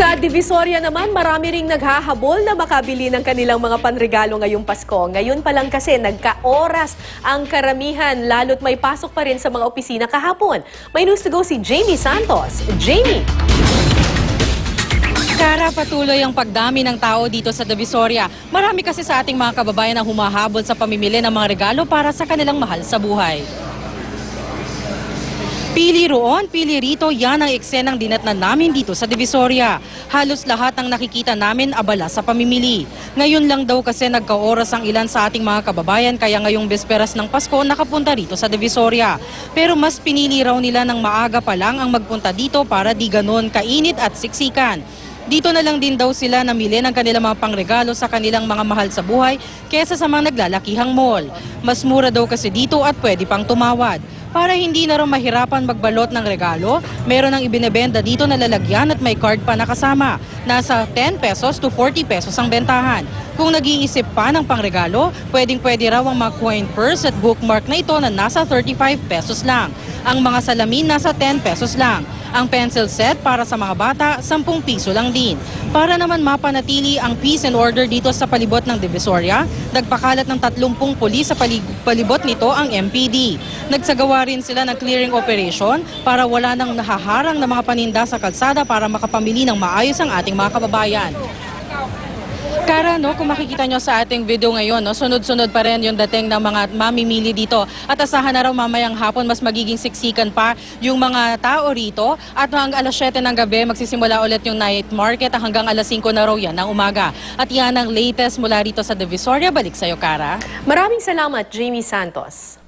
Sa Divisoria naman, marami ring naghahabol na makabili ng kanilang mga panregalo ngayong Pasko. Ngayon pa lang kasi nagka-oras ang karamihan, lalo't may pasok pa rin sa mga opisina kahapon. May news to go si Jamie Santos. Jamie! Kara, patuloy ang pagdami ng tao dito sa Divisoria. Marami kasi sa ating mga kababayan ang humahabol sa pamimili ng mga regalo para sa kanilang mahal sa buhay. Pili roon, pili rito, yan ang eksenang dinatnan namin dito sa Divisoria. Halos lahat ng nakikita namin abala sa pamimili. Ngayon lang daw kasi nagkaoras ang ilan sa ating mga kababayan kaya ngayong besperas ng Pasko nakapunta rito sa Divisoria. Pero mas pinili raw nila ng maaga pa lang ang magpunta dito para di ganon kainit at siksikan. Dito na lang din daw sila namili ng kanilang mga pangregalo sa kanilang mga mahal sa buhay kesa sa mga naglalakihang mall. Mas mura daw kasi dito at pwede pang tumawad. Para hindi na raw mahirapan magbalot ng regalo, meron ang ibinebenda dito na lalagyan at may card pa nakasama. Nasa 10 pesos to 40 pesos ang bentahan. Kung nag-iisip pa ng pangregalo, pwedeng pwede raw ang mga coin purse at bookmark na ito na nasa 35 pesos lang. Ang mga salamin nasa 10 pesos lang. Ang pencil set para sa mga bata, 10 piso lang din. Para naman mapanatili ang peace and order dito sa palibot ng Divisoria, nagpakalat ng 30 pulis sa palibot nito ang MPD. Nagsagawa rin sila ng clearing operation para wala nang nahaharang na mga paninda sa kalsada para makapamili ng maayos ang ating mga kababayan. Kara, no, kung makikita nyo sa ating video ngayon, no, sunod-sunod pa rin yung dating ng mga mamimili dito. At asahan na raw mamayang hapon, mas magiging siksikan pa yung mga tao rito. At hanggang alas 7 ng gabi, magsisimula ulit yung night market. Hanggang alas 5 na raw yan ng umaga. At yan ang latest mula rito sa Divisoria. Balik sa'yo, Kara. Maraming salamat, Jamie Santos.